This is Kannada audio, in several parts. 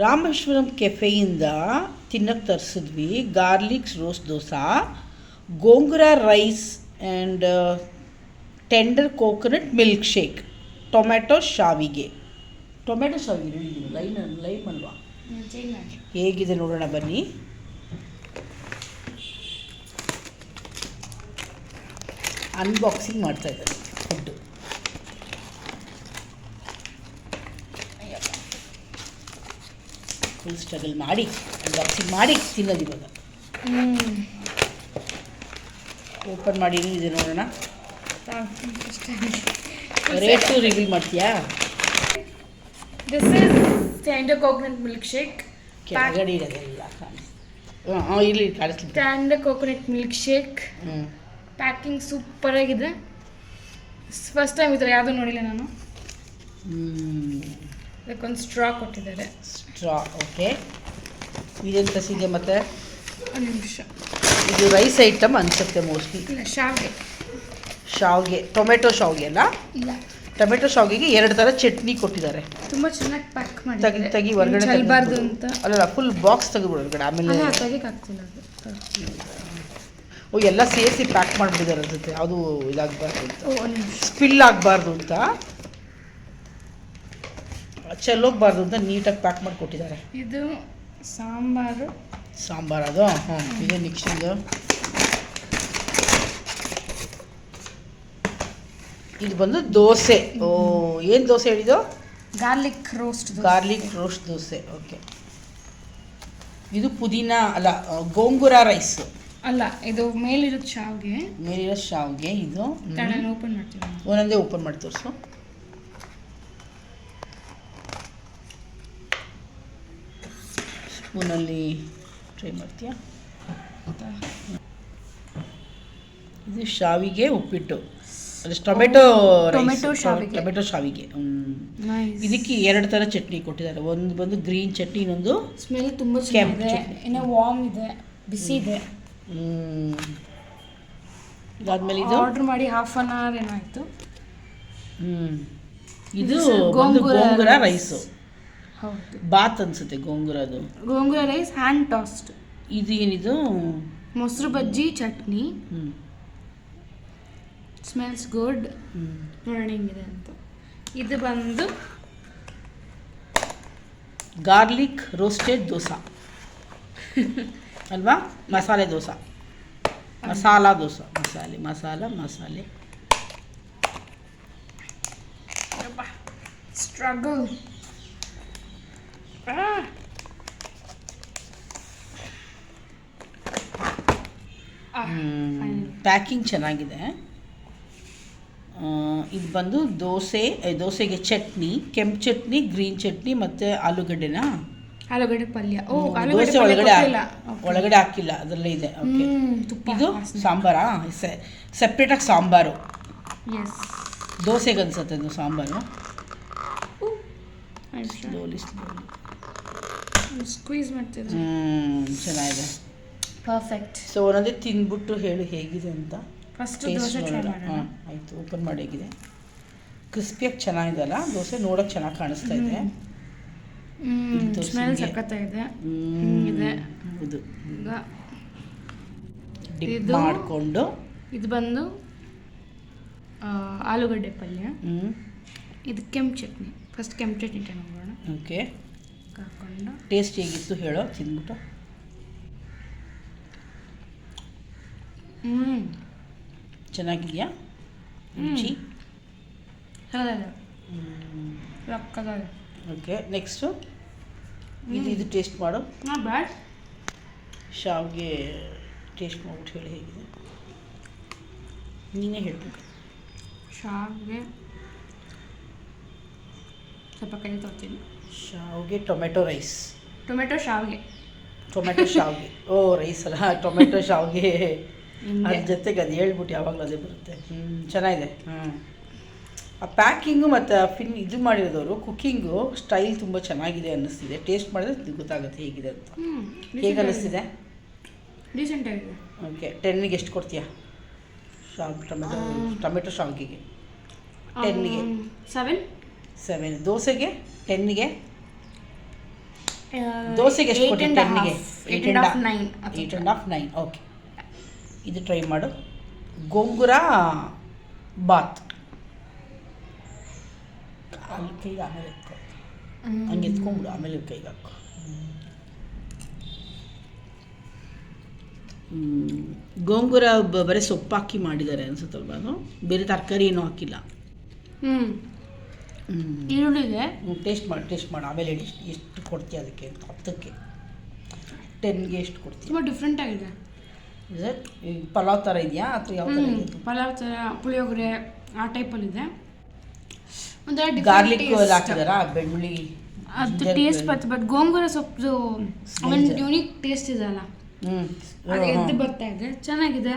ರಾಮೇಶ್ವರಂ ಕೆಫೆಯಿಂದ ತಿನ್ನಕ್ಕೆ ತರಿಸಿದ್ವಿ. Garlics roast dosa gongura rice and tender coconut milk shake. Tomato ಶಾವಿಗೆ. ಟೊಮೆಟೊ ಶಾವಿಗೆ ಲೈನ್ ಲೈಮ್ ಅಲ್ವಾ? ಹೇಗಿದೆ ನೋಡೋಣ ಬನ್ನಿ. ಅನ್ಬಾಕ್ಸಿಂಗ್ ಮಾಡ್ತಾ ಇದ್ದಾರೆ. ಫುಡ್ಡು ಫುಲ್ ಸ್ಟ್ರಗಲ್ ಮಾಡಿ ಅನ್ಬಾಕ್ಸಿಂಗ್ ಮಾಡಿ ತಿನ್ನೋದು ಇವಾಗ. ಓಪನ್ ಮಾಡಿ ಇದೆ ನೋಡೋಣ. ರೇಟು ರಿವೀಲ್ ಮಾಡ್ತೀಯಾ? This is standard coconut milk shake ಕೆಳಗಡೆ ಇರೋದೆಲ್ಲ ಹಾಂ ಇಲ್ಲಿ. ಕಾಣಿಸ್ಲಿಕ್ಕೆ standard coconut milk shake packing super ಆಗಿದೆ. ಫಸ್ಟ್ ಟೈಮ್ ಈ ಥರ ಯಾವುದೂ ನೋಡಿಲ್ಲ ನಾನು. ಅದಕ್ಕೊಂದು ಸ್ಟ್ರಾ ಕೊಟ್ಟಿದ್ದಾರೆ. ಸ್ಟ್ರಾ ಓಕೆ ಇದೆಂತ ಸಿಗೆ ಮತ್ತೆ? ಒಂದು ನಿಮಿಷ. ಇದು ರೈಸ್ ಐಟಮ್ ಅನ್ಸುತ್ತೆ ಮೋಸ್ಟ್ಲಿ ಇಲ್ಲ ಶಾವಿಗೆ. ಶಾವ್ಗೆ ಟೊಮೆಟೊ ಶಾವಿಗೆ ಅಲ್ಲ? ಇಲ್ಲ. ಟೊಮೆಟೊ ಶಾವಿಗೆಗೆ ಎರಡು ಥರ ಚಟ್ನಿ ಕೊಟ್ಟಿದ್ದಾರೆ. ತುಂಬ ಚೆನ್ನಾಗಿ ಪ್ಯಾಕ್ ತೆಗಿ ಮಾಡಿದ್ದಾರೆ. ತೆಗಿ ಹೊರಗಡೆ ಚಲ್ಬಾರ್ದು ಅಂತ. ಅಲ್ಲಲ್ಲ ಫುಲ್ ಬಾಕ್ಸ್ ತೆಗೆದ್ಬಿಡು ಹೊರಗಡೆ ಆಮೇಲೆ ತೆಗಿಯಕ್ಕಾಗ್ತಿಲ್ಲ ಅದು. ಓ ಎಲ್ಲ ಸೇರಿಸಿ ಪ್ಯಾಕ್ ಮಾಡಿಬಿಟ್ಟಿದ್ದಾರೆ ಅನ್ಸುತ್ತೆ. ಅದು ಇದಾಗಬಾರ್ದು ಅಂತ. ಸ್ಪಿಲ್ ಆಗಬಾರ್ದು ಅಂತ. ಚೆಲ್ಲೋಗ್ಬಾರ್ದು ಅಂತ ನೀಟಾಗಿ ಪ್ಯಾಕ್ ಮಾಡಿ ಕೊಟ್ಟಿದ್ದಾರೆ ಇದು ಸಾಂಬಾರು. ಸಾಂಬಾರು ಅದು? ಹ್ಞೂ ಇದೆ ಮಿಕ್ಸಿಂಗ್ ಇದು ಬಂದು ದೋಸೆ. ಓ ಏನು ದೋಸೆ ಹೇಳಿದ್ದು? Garlic roast garlic roast dosa okay ಇದು ಪುದೀನ ಅಲ್ಲ ಗೋಂಗುರ ರೈಸ್ ಅಲ್ಲ ಇದು ಮೇಲಿರೋ ಶಾವಿಗೆ ಮೇಲಿರೋ ಶಾವ್ಗೆ ಇದು ಓಪನ್ ಮಾಡ್ತೀವಿ. ಒಂದೊಂದೇ ಓಪನ್ ಮಾಡಿ ತೋರಿಸು. ಸ್ಪೂನಲ್ಲಿ ಟ್ರೈ ಮಾಡ್ತೀಯಾ? ಇದು ಶಾವಿಗೆ ಉಪ್ಪಿಟ್ಟು. ಅದು ಟೊಮೆಟೊ ಟೊಮೆಟೊ ಶಾವಿಗೆ. ಟೊಮೆಟೊ ಶಾವಿಗೆ. ಇದಕ್ಕೆ ಎರಡು ಥರ ಚಟ್ನಿ ಕೊಟ್ಟಿದ್ದಾರೆ. ಒಂದು ಬಂದು ಗ್ರೀನ್ ಚಟ್ನಿ ಇನ್ನೊಂದು ಸ್ಮೆಲ್ ತುಂಬ ಕೆಂಪು ಚೆನ್ನಾಗಿದೆ. ಇನ್ನು ವಾರ್ಮ್ ಇದೆ. ಬಿಸಿ ಇದೆ. ಇದಾದ್ಮೇಲೆ ಇದು? ಆರ್ಡರ್ ಮಾಡಿ ಹಾಫ್ ಆನ್ ಅವರ್ ಏನಾಯಿತು ಹ್ಞೂ ಇದು ಗೋಂಗೂರ ರೈಸು ಬಾತ್ ಅನ್ಸುತ್ತೆ ಗೋಂಗೂರದು. ಗೋಂಗೂರ ರೈಸ್ ಹ್ಯಾಂಡ್ ಟಾಸ್ಟ್ ಇದು ಏನಿದು? ಮೊಸರು ಬಜ್ಜಿ ಚಟ್ನಿ. ಹ್ಮ್. Smells good hmm. ನೋಡೋಣ ಹೆಂಗಿದೆ ಅಂತ. ಇದು ಬಂದು ಗಾರ್ಲಿಕ್ ರೋಸ್ಟೆಡ್ ದೋಸಾ. ಅಲ್ವಾ? ಮಸಾಲೆ ದೋಸಾ. ಮಸಾಲ ದೋಸಾ. ಮಸಾಲೆ ಮಸಾಲ ಮಸಾಲೆ. ಸ್ಟ್ರಗಲ್ ಪ್ಯಾಕಿಂಗ್ ಚೆನ್ನಾಗಿದೆ. ಇದು ಬಂದು ದೋಸೆ ದೋಸೆಗೆ ಚಟ್ನಿ ಕೆಂಪು ಚಟ್ನಿ ಗ್ರೀನ್ ಚಟ್ನಿ ಮತ್ತು ಆಲೂಗಡ್ಡೆನ? ಆಲೂಗಡ್ಡೆ ಪಲ್ಯ. ಓ ದೋಸೆ ಒಳಗಡೆ. ಒಳಗಡೆ ಹಾಕಿಲ್ಲ ಅದರಲ್ಲೇ ಇದೆ. ಓಕೆ. ಇದು. ಸಾಂಬಾರಾ? ಸೆಪ್ರೇಟಾಗಿ ಸಾಂಬಾರು. ದೋಸೆಗೆ ಅನ್ಸುತ್ತೆ ಅದು ಸಾಂಬಾರು. ಸ್ಲೋಲಿ ಸ್ಲೋಲಿ ಸ್ಕ್ವೀಸ್ ಮಾಡ್ತಿದ್ರೆ ಹ್ಞೂ ಚೆನ್ನಾಗಿದೆ. ಪರ್ಫೆಕ್ಟ್ ಸೊ ಒಂದೊಂದೇ ತಿಂದ್ಬಿಟ್ಟು ಹೇಳು ಹೇಗಿದೆ ಅಂತ. ಫಸ್ಟ್ ದೋಸೆ ಹಾಂ ಆಯಿತು ಓಪನ್ ಮಾಡಿ ಹೇಗಿದೆ ಕ್ರಿಸ್ಪಿಯಾಗಿ ಚೆನ್ನಾಗಿದೆಲ್ಲ ದೋಸೆ ನೋಡೋಕೆ ಚೆನ್ನಾಗಿ ಕಾಣಿಸ್ತಾ ಇದೆ. ಸ್ಮೆಲ್ ಹಿಂಗೆ. ಸಖತ್ತಾಗಿದೆ ಇದೆ. ಹೌದು. ಡಿಪ್ ಇದು- ಮಾಡಿಕೊಂಡು. ಇದು ಬಂದು ಆಲೂಗಡ್ಡೆ ಪಲ್ಯ. ಇದು ಕೆಂಪು ಚಟ್ನಿ. ಫಸ್ಟ್ ಕೆಂಪು ಚಟ್ನಿ ಟೈಮ್ ಮಾಡೋಣ. ಓಕೆ ಟೇಸ್ಟ್ ಹೇಗಿತ್ತು ಹೇಳೋ ತಿಂದ್ಬಿಟ್ಟು. ಹ್ಞೂ ಚೆನ್ನಾಗಿದೆಯಾ? ರುಚಿ? Okay next? ಇದು ಇದು ಟೇಸ್ಟ್ ಮಾಡು. ಬ್ಯಾಡ್ ಶಾವ್ಗೆ ಟೇಸ್ಟ್ ಮಾಡ್ಬಿಟ್ಟು ಹೇಳಿ ಹೇಗಿದೆ. ನೀನೇ ಹೇಳ್ಬೇಕು. ಶಾವ್ಗೆ ಸ್ವಲ್ಪ ಕೈ ತೊಗೊತೀನಿ ಶಾವ್ಗೆ ಟೊಮೆಟೊ ರೈಸ್. ಟೊಮೆಟೊ ಶಾವಿಗೆ. ಟೊಮೆಟೊ ಶಾವ್ಗೆ. ಓ ರೈಸ್ ಅಲ್ಲ ಟೊಮೆಟೊ ಶಾವ್ಗೆ. ಅದ್ರ ಜೊತೆಗೆ ಅದು ಹೇಳ್ಬಿಟ್ಟು ಯಾವಾಗಲೂ ಅದೇ ಬರುತ್ತೆ. ಹ್ಞೂ ಚೆನ್ನಾಗಿದೆ. ಹ್ಞೂ ಆ ಪ್ಯಾಕಿಂಗು ಮತ್ತು ಫಿನ್ ಇದು ಮಾಡಿರೋದವರು ಕುಕ್ಕಿಂಗು ಸ್ಟೈಲ್ ತುಂಬ ಚೆನ್ನಾಗಿದೆ ಅನ್ನಿಸ್ತಿದೆ. ಟೇಸ್ಟ್ ಮಾಡಿದ್ರೆ ಗೊತ್ತಾಗುತ್ತೆ ಹೇಗಿದೆ ಅಂತ. ಹೇಗೆ ಅನ್ನಿಸ್ತಿದೆ? ಓಕೆ ಟೆನ್ನಿಗೆ ಎಷ್ಟು ಕೊಡ್ತೀಯಾ? ಶಾವ್ ಟೊಮೆಟೊ. ಟೊಮೆಟೊ ಶಾವ್ಗೆಗೆ. ಟೆನ್ನಿಗೆ. ಸೆವೆನ್. ಸೆವೆನ್ ದೋಸೆಗೆ ಟೆನ್ಗೆ ದೋಸೆಗೆ ಎಷ್ಟು ಏಟ್ ಕೊಟ್ಟೆ and half eight and half nine eight and half nine okay ಇದು ಟ್ರೈ ಮಾಡು ಗೋಂಗುರ ಬಾತ್ ಅಲ್ಲಿ ಕೈಗೆ ಆಮೇಲೆ ಎತ್ಕೊ ಹಂಗೆ ಎತ್ಕೊಂಬಿಡು ಆಮೇಲೆ ಕೈಗೆ ಹಾಕು ಗೋಂಗುರ ಬರೀ ಸೊಪ್ಪು ಹಾಕಿ ಮಾಡಿದ್ದಾರೆ ಅನ್ಸುತ್ತಲ್ವಾ ಅದು ಬೇರೆ ತರಕಾರಿ ಏನೂ ಹಾಕಿಲ್ಲ ಹ್ಞೂ ಈರುಳ್ಳಿಗೆ? ಟೇಸ್ಟ್ ಮಾಡಿ ಟೇಸ್ಟ್ ಮಾಡಿ. ಆಮೇಲೆ ಹೇಳಿ ಎಷ್ಟು ಎಷ್ಟು ಕೊಡ್ತೀಯ ಅದಕ್ಕೆ ಅಂತ. ಹತ್ತಕ್ಕೆ. ಟೆನ್ಗೆ ಎಷ್ಟು ಕೊಡ್ತೀಯ. ತುಂಬ ಡಿಫ್ರೆಂಟ್ ಆಗಿದೆ. ಪಲಾವ್ ಥರ ಇದೆಯಾ? ಅಥವಾ ಯಾವ ಥರ ಇದೆ ಪಲಾವ್ ಥರ ಪುಳಿಯೋಗರೆ ಆ ಟೈಪಲ್ಲಿದೆ ಒಂಥರ ಗಾರ್ಲಿಕ್ ಹಾಕಿದಾರಾ? ಬೆಳ್ಳುಳ್ಳಿ ಅದು ginger ಟೇಸ್ಟ್. ಬರ್ತದೆ ಬಟ್ ಗೋಂಗೂರ ಸೊಪ್ಪು ಒಂದು ಇದೆ. ಯೂನಿಕ್ ಟೇಸ್ಟ್ ಇದೆ ಅಲ್ಲ ಹ್ಮ್. ಅದು ಎದ್ದು ಬರ್ತಾ ಇದೆ. ಚೆನ್ನಾಗಿದೆ.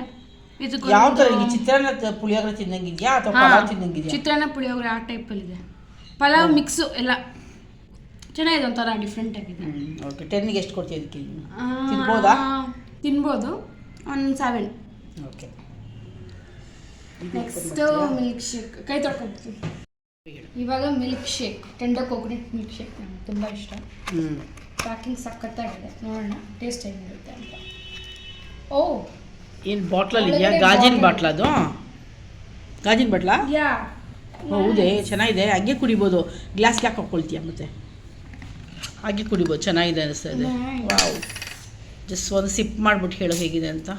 ಇದಕ್ಕೆ ಯಾವ ಥರ ಈ ಚಿತ್ರಾನ್ನ ತ- ಪುಳಿಯೋಗರೆ ತಿನ್ನಂಗಿದ್ಯಾ ಅಥವಾ ಹಾ, ಪಲಾವ್ ತಿನ್ನಂಗಿದ್ಯಾ ಚಿತ್ರಾನ್ನ ಪುಳಿಯೋಗರೆ ಆ ಟೈಪಲ್ಲಿದೆ ಪಲಾವ್ ಮಿಕ್ಸು ಎಲ್ಲ ಚೆನ್ನಾಗಿದೆ ಒಂಥರ ಡಿಫ್ರೆಂಟ್ ಆಗಿದೆ. ಓಕೆ ಟೆನ್ಗೆ ಎಷ್ಟು ಕೊಡ್ತೀವಿ ತಿನ್ಬೋದಾ? ತಿನ್ಬೋದು. ಒಂದು seven okay next milk shake ಕೈ ತೊಳ್ಕೊಡ್ತೀನಿ ಇವಾಗ milk shake tender coconut milk shake ನನಗೆ ತುಂಬ ಇಷ್ಟ. ಪ್ಯಾಕಿಂಗ್ ಸಖತ್ತಾಗಿದೆ. ನೋಡೋಣ. ಟೇಸ್ಟ್ ಹೇಗಿರುತ್ತೆ ಅಂತ. ಓ! ಏನು ಬಾಟ್ಲಲ್ಲಿ ಇದೆಯಾ ಗಾಜಿನ. ಬಾಟ್ಲ ಅದು? ಗಾಜಿನ ಬಾಟ್ಲಾ ಯಾ ಹೌದೇ ಚೆನ್ನಾಗಿದೆ. ಹಾಗೆ ಕುಡಿಬೋದು. ಗ್ಲಾಸ್ ಯಾಕೆ ಹಾಕ್ಕೊಳ್ತೀಯ ಮತ್ತೆ? ಹಾಗೆ ಕುಡಿಬೋದು ಚೆನ್ನಾಗಿದೆ ಅನಿಸ್ತಾ ಇದೆ. ವಾವ್. ಜಸ್ಟ್ ಒಂದು ಸಿಪ್ ಮಾಡಿಬಿಟ್ಟು ಹೇಳು ಹೇಗಿದೆ ಅಂತ.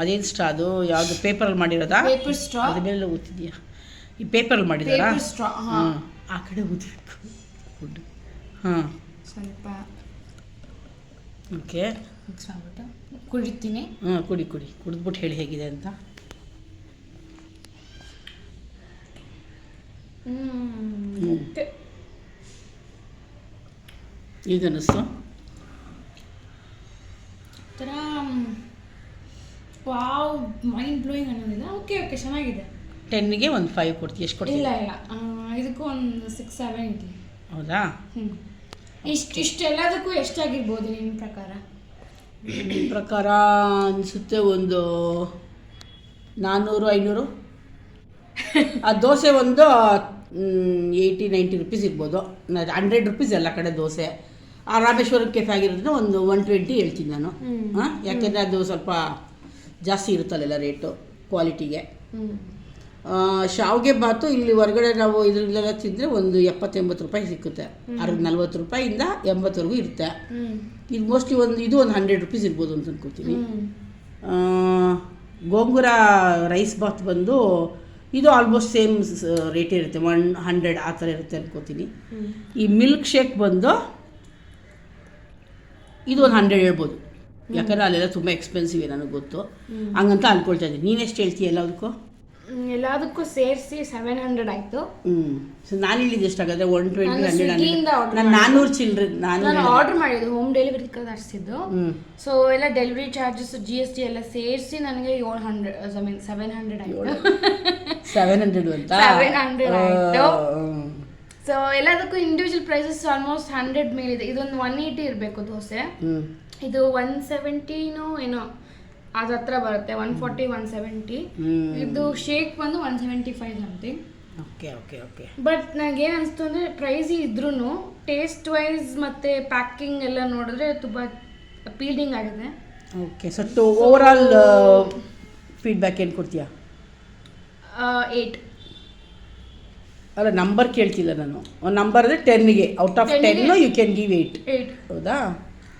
ಅದೇನು ಸ್ಟ್ರಾ ಅದು? ಯಾವುದು ಪೇಪರಲ್ಲಿ ಮಾಡಿರೋದಾ? ಪೇಪರ್ ಸ್ಟ್ರಾ ಅದ್ರ ಮೇಲೆ ಓದ್ತಿದ್ಯಾ ಈ ಪೇಪರಲ್ಲಿ ಮಾಡಿದಾರಾ? ಸ್ಟ್ರಾ ಹಾಂ. ಆ ಕಡೆ ಓದಬೇಕು ಗುಡ್ ಹಾಂ ಸ್ವಲ್ಪ ಓಕೆ ಕುಡಿತೀನಿ. ಹಾಂ ಕುಡಿ ಕುಡಿ. ಕುಡಿದ್ಬಿಟ್ಟು ಹೇಳಿ ಹೇಗಿದೆ ಅಂತ ಹ್ಮ್. Okay. ಈಗ ಅನ್ನಿಸ್ತು ಒಂಥರ ವಾವ್ ಮೈಂಡ್ ಬ್ಲೋಯಿಂಗ್ ಅನ್ನೋದಿಲ್ಲ. ಓಕೆ ಓಕೆ ಚೆನ್ನಾಗಿದೆ. ಟೆನ್ನಿಗೆ ಒಂದು ಫೈವ್ ಕೊಡ್ತೀವಿ ಎಷ್ಟು ಕೊಡ್ತೀವಿ ಇಲ್ಲ ಇಲ್ಲ. ಇದಕ್ಕೂ ಒಂದು ಸಿಕ್ಸ್ ಸೆವೆನ್ ಇದೆ ಹೌದಾ? ಹ್ಞೂ ಇಷ್ಟು ಇಷ್ಟೆಲ್ಲದಕ್ಕೂ ಎಷ್ಟಾಗಿರ್ಬೋದು ನಿಮ್ಮ ಪ್ರಕಾರ? ನಿಮ್ಮ ಪ್ರಕಾರ ಅನಿಸುತ್ತೆ ಒಂದು ನಾನ್ನೂರು ಐನೂರು? ಆ ದೋಸೆ ಒಂದು ಏಯ್ಟಿ ನೈಂಟಿ ರುಪೀಸ್ ಇರ್ಬೋದು. ಹಂಡ್ರೆಡ್ ರುಪೀಸ್ ಎಲ್ಲ ಕಡೆ ದೋಸೆ. ಆ ರಾಮೇಶ್ವರಂ ಕೆಫೆ ಆಗಿರೋದ್ರಿಂದ ಒಂದು ಒನ್ ಟ್ವೆಂಟಿ ಹೇಳ್ತೀನಿ ನಾನು. ಹಾಂ? ಯಾಕೆಂದರೆ ಅದು ಸ್ವಲ್ಪ ಜಾಸ್ತಿ ಇರುತ್ತಲ್ಲ ರೇಟು ಕ್ವಾಲಿಟಿಗೆ ಶಾವಿಗೆ ಬಾತು ಇಲ್ಲಿ ಹೊರಗಡೆ ನಾವು ಇದರಲ್ಲೆಲ್ಲ ತಿಂದರೆ ಒಂದು ಎಪ್ಪತ್ತೆಂಬತ್ತು ರೂಪಾಯಿ ಸಿಕ್ಕುತ್ತೆ. ಅರ್ ನಲ್ವತ್ತು ರೂಪಾಯಿಂದ ಎಂಬತ್ತವರೆಗೂ ಇರುತ್ತೆ. ಇದು ಮೋಸ್ಟ್ಲಿ ಒಂದು ಇದು ಒಂದು ಹಂಡ್ರೆಡ್ ರುಪೀಸ್ ಇರ್ಬೋದು ಅಂತ ಅನ್ಕೋತೀನಿ. ಗೋಂಗೂರ ರೈಸ್ ಬಾತ್ ಬಂದು ಇದು ಆಲ್ಮೋಸ್ಟ್ ಸೇಮ್ ರೇಟ್ ಇರುತ್ತೆ. ಒನ್ ಹಂಡ್ರೆಡ್ ಆ ಥರ ಇರುತ್ತೆ ಅನ್ಕೋತೀನಿ. ಈ ಮಿಲ್ಕ್ ಶೇಕ್ ಬಂದು ಇದು ಒಂದು ಹಂಡ್ರೆಡ್ ಹೇಳ್ಬೋದು. ಯಾಕಂದರೆ ಅಲ್ಲೆಲ್ಲ ತುಂಬ ಎಕ್ಸ್ಪೆನ್ಸಿವ್ ನನಗೆ ಗೊತ್ತು. ಹಂಗಂತ ಅನ್ಕೊಳ್ತಾ ಇದ್ದೀನಿ. ನೀನೆಷ್ಟು ಎಷ್ಟು ಹೇಳ್ತೀಯ ಎಲ್ಲದಕ್ಕೂ? ಎಲ್ಲದಕ್ಕೂ ಸೇರಿಸಿ ಸೆವೆನ್ ಹಂಡ್ರೆಡ್ ಆಯಿತು. ಹ್ಞೂ ಸೊ ನಾನು ಹೇಳಿದ್ದು ಎಷ್ಟಾಗುತ್ತೆ ಒನ್ ಟ್ವೆಂಟಿ ಹಂಡ್ರೆಡ್ ನಾನು ನಾನ್ನೂರು ಚಿಲ್ಲರೆ ನಾನು ಆರ್ಡ್ರ್ ಮಾಡಿದ್ದು ಹೋಮ್ ಡೆಲಿವರಿ ಕಳಿಸಿದ್ದು ಸೊ ಎಲ್ಲ delivery charges G S T ಎಲ್ಲ ಸೇರಿಸಿ ನನಗೆ ಏಳು hundred I mean seven hundred ಆಯಿತು. ಸೆವೆನ್ ಹಂಡ್ರೆಡ್ ಅಂತ 700 ಆಯ್ತು. ಹ್ಮ್. ಸೊ ಎಲ್ಲದಕ್ಕೂ ಇಂಡಿವಿಜುವಲ್ ಪ್ರೈಸಸ್ ಆಲ್ಮೋಸ್ಟ್ ಹಂಡ್ರೆಡ್ ಮೇಲಿದೆ. ಇದೊಂದು ಒನ್ ಏಯ್ಟಿ ಇರಬೇಕು ದೋಸೆ. ಇದು ಒನ್ ಸೆವೆಂಟಿನೂ ಏನೋ ಅದ ಹತ್ರ ಬರುತ್ತೆ ಒನ್ ಫಾರ್ಟಿ ಒನ್ ಸೆವೆಂಟಿ. ಇದು ಶೇಕ್ ಬಂದು one seventy five something okay okay okay. But ನನಗೆ ಏನು ಅನಿಸ್ತು ಅಂದರೆ ಪ್ರೈಸ್ ಇದ್ರೂ ಟೇಸ್ಟ್ ವೈಸ್ ಮತ್ತು ಪ್ಯಾಕಿಂಗ್ ಎಲ್ಲ ನೋಡಿದ್ರೆ ತುಂಬ ಅಪೀಲಿಂಗ್ ಆಗಿದೆ okay so to overall feedback ಏನು ಕೊಡ್ತೀಯಾ? ಏಯ್ಟ್ ಅಲ್ಲ ನಂಬರ್ ಕೇಳ್ತಿಲ್ಲ ನಾನು. ನಂಬರ್ ಅಂದರೆ ಟೆನ್ಗೆ out of 10 ten you can give eight eight ಹೌದಾ?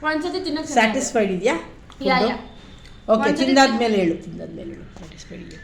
ಒಂದ್ಸತಿ ತಿನ್ನೋಕೆ ಸ್ಯಾಟಿಸ್ಫೈಡ್ ಇದೆಯಾ? ಓಕೆ ತಿಂದಾದ್ಮೇಲೆ ಹೇಳು. ತಿಂದಾದ್ಮೇಲೆ ಹೇಳು. ಸ್ಯಾಟಿಸ್ಫೈಡ್ ಇದೆಯಾ?